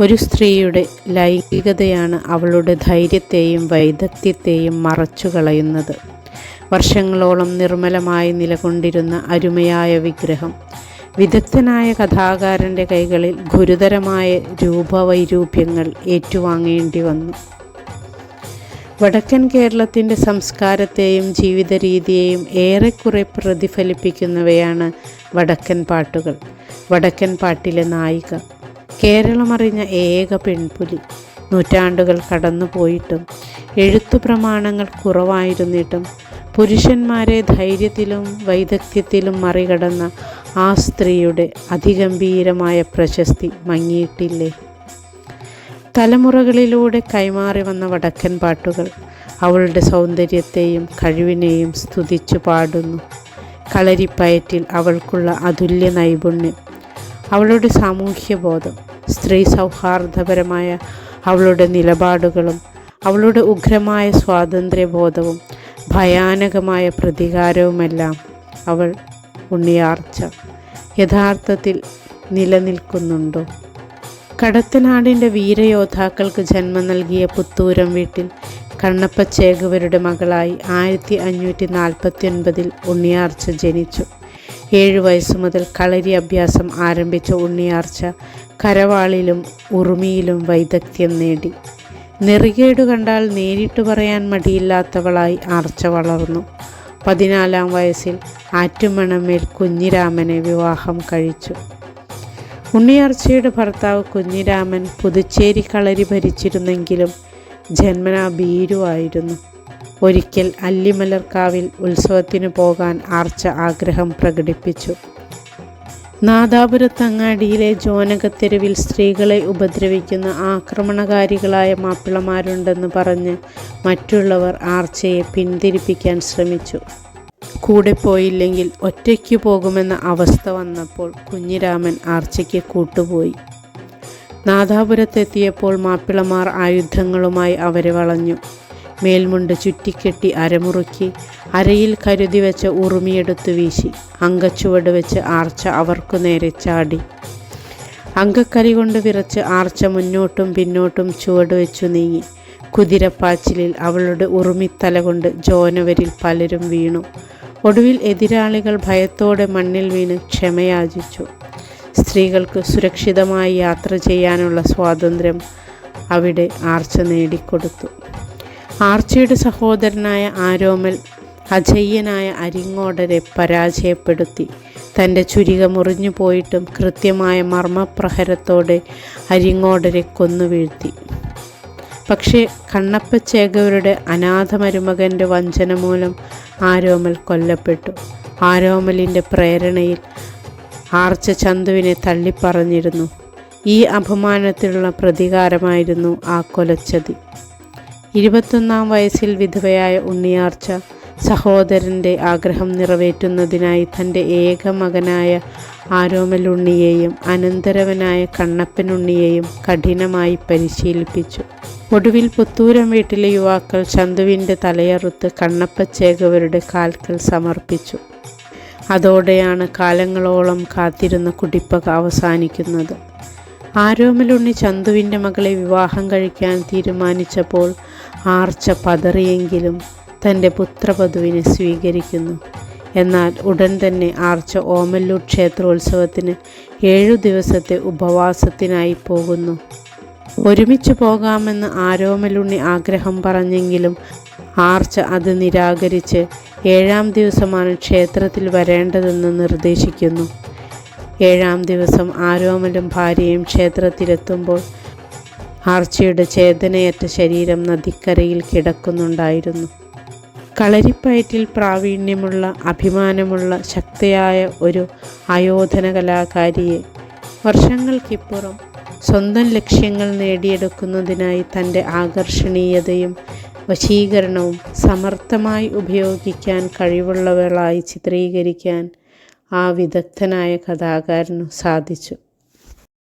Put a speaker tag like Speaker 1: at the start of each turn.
Speaker 1: ഒരു സ്ത്രീയുടെ ലൈംഗികതയാണ് അവളുടെ ധൈര്യത്തെയും വൈദഗ്ധ്യത്തെയും മറച്ചു കളയുന്നത് വർഷങ്ങളോളം നിർമ്മലമായി നിലകൊണ്ടിരുന്ന അരുമയായ വിഗ്രഹം വിദഗ്ധനായ കഥാകാരന്റെ കൈകളിൽ ഗുരുതരമായ രൂപവൈരൂപ്യങ്ങൾ ഏറ്റുവാങ്ങേണ്ടി വന്നു. വടക്കൻ കേരളത്തിന്റെ സംസ്കാരത്തെയും ജീവിത രീതിയെയും ഏറെക്കുറെ പ്രതിഫലിപ്പിക്കുന്നവയാണ് വടക്കൻ പാട്ടുകൾ. വടക്കൻ പാട്ടിലെ നായിക കേരളമറിഞ്ഞ ഏക പെൺപുലി. നൂറ്റാണ്ടുകൾ കടന്നുപോയിട്ടും എഴുത്തു പ്രമാണങ്ങൾ കുറവായിരുന്നിട്ടും പുരുഷന്മാരെ ധൈര്യത്തിലും വൈദഗ്ധ്യത്തിലും മറികടന്ന ആ സ്ത്രീയുടെ അതിഗംഭീരമായ പ്രശസ്തി മങ്ങിയിട്ടില്ലേ? തലമുറകളിലൂടെ കൈമാറി വന്ന വടക്കൻ പാട്ടുകൾ അവളുടെ സൗന്ദര്യത്തെയും കഴിവിനെയും സ്തുതിച്ചു പാടുന്നു. കളരിപ്പയറ്റിൽ അവൾക്കുള്ള അതുല്യ നൈപുണ്യം അവളുടെ സാമൂഹ്യബോധം സ്ത്രീ സൗഹാർദ്ദപരമായ അവളുടെ നിലപാടുകളും അവളുടെ ഉഗ്രമായ സ്വാതന്ത്ര്യബോധവും ഭയാനകമായ പ്രതികാരവുമെല്ലാം അവൾ ഉണ്ണിയാർച്ച യഥാർത്ഥത്തിൽ നിലനിൽക്കുന്നുണ്ടോ? കടത്തനാടിന്റെ വീരയോദ്ധാക്കൾക്ക് ജന്മം നൽകിയ പുത്തൂരം വീട്ടിൽ കണ്ണപ്പച്ചേകുവരുടെ മകളായി ആയിരത്തി അഞ്ഞൂറ്റി നാൽപ്പത്തി ഒൻപതിൽ ഉണ്ണിയാർച്ച ജനിച്ചു. ഏഴു വയസ്സു മുതൽ കളരി അഭ്യാസം ആരംഭിച്ച ഉണ്ണിയാർച്ച കരവാളിലും ഉറുമിയിലും വൈദഗ്ധ്യം നേടി. നെറികേടു കണ്ടാൽ നേരിട്ട് പറയാൻ മടിയില്ലാത്തവളായി ആർച്ച വളർന്നു. പതിനാലാം വയസ്സിൽ ആറ്റുമണമേൽ കുഞ്ഞിരാമനെ വിവാഹം കഴിച്ചു. ഉണ്ണിയാർച്ചയുടെ ഭർത്താവ് കുഞ്ഞിരാമൻ പുതുച്ചേരി കളരി ഭരിച്ചിരുന്നെങ്കിലും ജന്മനാ ഭീരുവായിരുന്നു. ഒരിക്കൽ അല്ലിമലർക്കാവിൽ ഉത്സവത്തിന് പോകാൻ ആർച്ച ആഗ്രഹം പ്രകടിപ്പിച്ചു. നാദാപുരത്തങ്ങാടിയിലെ ജോനകത്തെരുവിൽ സ്ത്രീകളെ ഉപദ്രവിക്കുന്ന ആക്രമണകാരികളായ മാപ്പിളമാരുണ്ടെന്ന് പറഞ്ഞ് മറ്റുള്ളവർ ആർച്ചയെ പിന്തിരിപ്പിക്കാൻ ശ്രമിച്ചു. കൂടെ പോയില്ലെങ്കിൽ ഒറ്റയ്ക്ക് പോകുമെന്ന അവസ്ഥ വന്നപ്പോൾ കുഞ്ഞിരാമൻ ആർച്ചയ്ക്ക് കൂട്ടുപോയി. നാദാപുരത്തെത്തിയപ്പോൾ മാപ്പിളമാർ ആയുധങ്ങളുമായി അവരെ വളഞ്ഞു. മേൽമുണ്ട് ചുറ്റിക്കെട്ടി അരമുറുക്കി. അരയിൽ കരുതി വെച്ച ഉറുമിയെടുത്തു വീശി. അങ്കച്ചുവട് വെച്ച് ആർച്ച അവർക്കു നേരെ ചാടി. അങ്കക്കലി കൊണ്ട് വിറച്ച് ആർച്ച മുന്നോട്ടും പിന്നോട്ടും ചുവട് വെച്ചു നീങ്ങി. കുതിരപ്പാച്ചിലിൽ അവളുടെ ഉറുമിത്തല കൊണ്ട് ജോനവരിൽ പലരും വീണു. ഒടുവിൽ എതിരാളികൾ ഭയത്തോടെ മണ്ണിൽ വീണ് ക്ഷമയാചിച്ചു. സ്ത്രീകൾക്ക് സുരക്ഷിതമായി യാത്ര ചെയ്യാനുള്ള സ്വാതന്ത്ര്യം അവിടെ ആർച്ച നേടിക്കൊടുത്തു. ആർച്ചയുടെ സഹോദരനായ ആരോമൽ അജയ്യനായ അരിങ്ങോടരെ പരാജയപ്പെടുത്തി. തന്റെ ചുരിക മുറിഞ്ഞു പോയിട്ടും കൃത്യമായ മർമ്മപ്രഹരത്തോടെ അരിങ്ങോടരെ കൊന്നുവീഴ്ത്തി പക്ഷേ കണ്ണപ്പച്ചേകവരുടെ അനാഥ മരുമകന്റെ വഞ്ചന മൂലം ആരോമൽ കൊല്ലപ്പെട്ടു. ആരോമലിന്റെ പ്രേരണയിൽ ആർച്ച ചന്തുവിനെ തള്ളിപ്പറഞ്ഞിരുന്നു. ഈ അപമാനത്തിലുള്ള പ്രതികാരമായിരുന്നു ആ കൊലച്ചതി. ഇരുപത്തൊന്നാം വയസ്സിൽ വിധവയായ ഉണ്ണിയാർച്ച സഹോദരന്റെ ആഗ്രഹം നിറവേറ്റുന്നതിനായി തന്റെ ഏക മകനായ ആരോമലുണ്ണിയെയും അനന്തരവനായ കണ്ണപ്പനുണ്ണിയെയും കഠിനമായി പരിശീലിപ്പിച്ചു. ഒടുവിൽ പുത്തൂരം വീട്ടിലെ യുവാക്കൾ ചന്തുവിന്റെ തലയറുത്ത് കണ്ണപ്പച്ചേകവരുടെ കാൽക്കൽ സമർപ്പിച്ചു. അതോടെയാണ് കാലങ്ങളോളം കാത്തിരുന്ന കുടിപ്പക അവസാനിക്കുന്നത്. ആരോമലുണ്ണി ചന്തുവിന്റെ മകളെ വിവാഹം കഴിക്കാൻ തീരുമാനിച്ചപ്പോൾ ആർച്ച പതറിയെങ്കിലും തന്റെ പുത്രവധുവിനെ സ്വീകരിക്കുന്നു. എന്നാൽ ഉടൻ തന്നെ ആർച്ച ഓമല്ലൂർ ക്ഷേത്രോത്സവത്തിന് ഏഴു ദിവസത്തെ ഉപവാസത്തിനായി പോകുന്നു. ഒരുമിച്ച് പോകാമെന്ന് ആരോമലുണ്ണി ആഗ്രഹം പറഞ്ഞെങ്കിലും ആർച്ച അത് നിരാകരിച്ച് ഏഴാം ദിവസമാണ് ക്ഷേത്രത്തിൽ വരേണ്ടതെന്ന് നിർദ്ദേശിക്കുന്നു. ഏഴാം ദിവസം ആരോമലും ഭാര്യയും ക്ഷേത്രത്തിലെത്തുമ്പോൾ ആർച്ചയുടെ ചേതനയറ്റ ശരീരം നദിക്കരയിൽ കിടക്കുന്നുണ്ടായിരുന്നു. കളരിപ്പയറ്റിൽ പ്രാവീണ്യമുള്ള അഭിമാനമുള്ള ശക്തിയായ ഒരു ആയോധന കലാകാരിയെ വർഷങ്ങൾക്കിപ്പുറം സ്വന്തം ലക്ഷ്യങ്ങൾ നേടിയെടുക്കുന്നതിനായി തന്റെ ആകർഷണീയതയും വശീകരണവും സമർത്ഥമായി ഉപയോഗിക്കാൻ കഴിവുള്ളവളായി ചിത്രീകരിക്കാൻ ആ വിദഗ്ധനായ കഥാകാരനു സാധിച്ചു.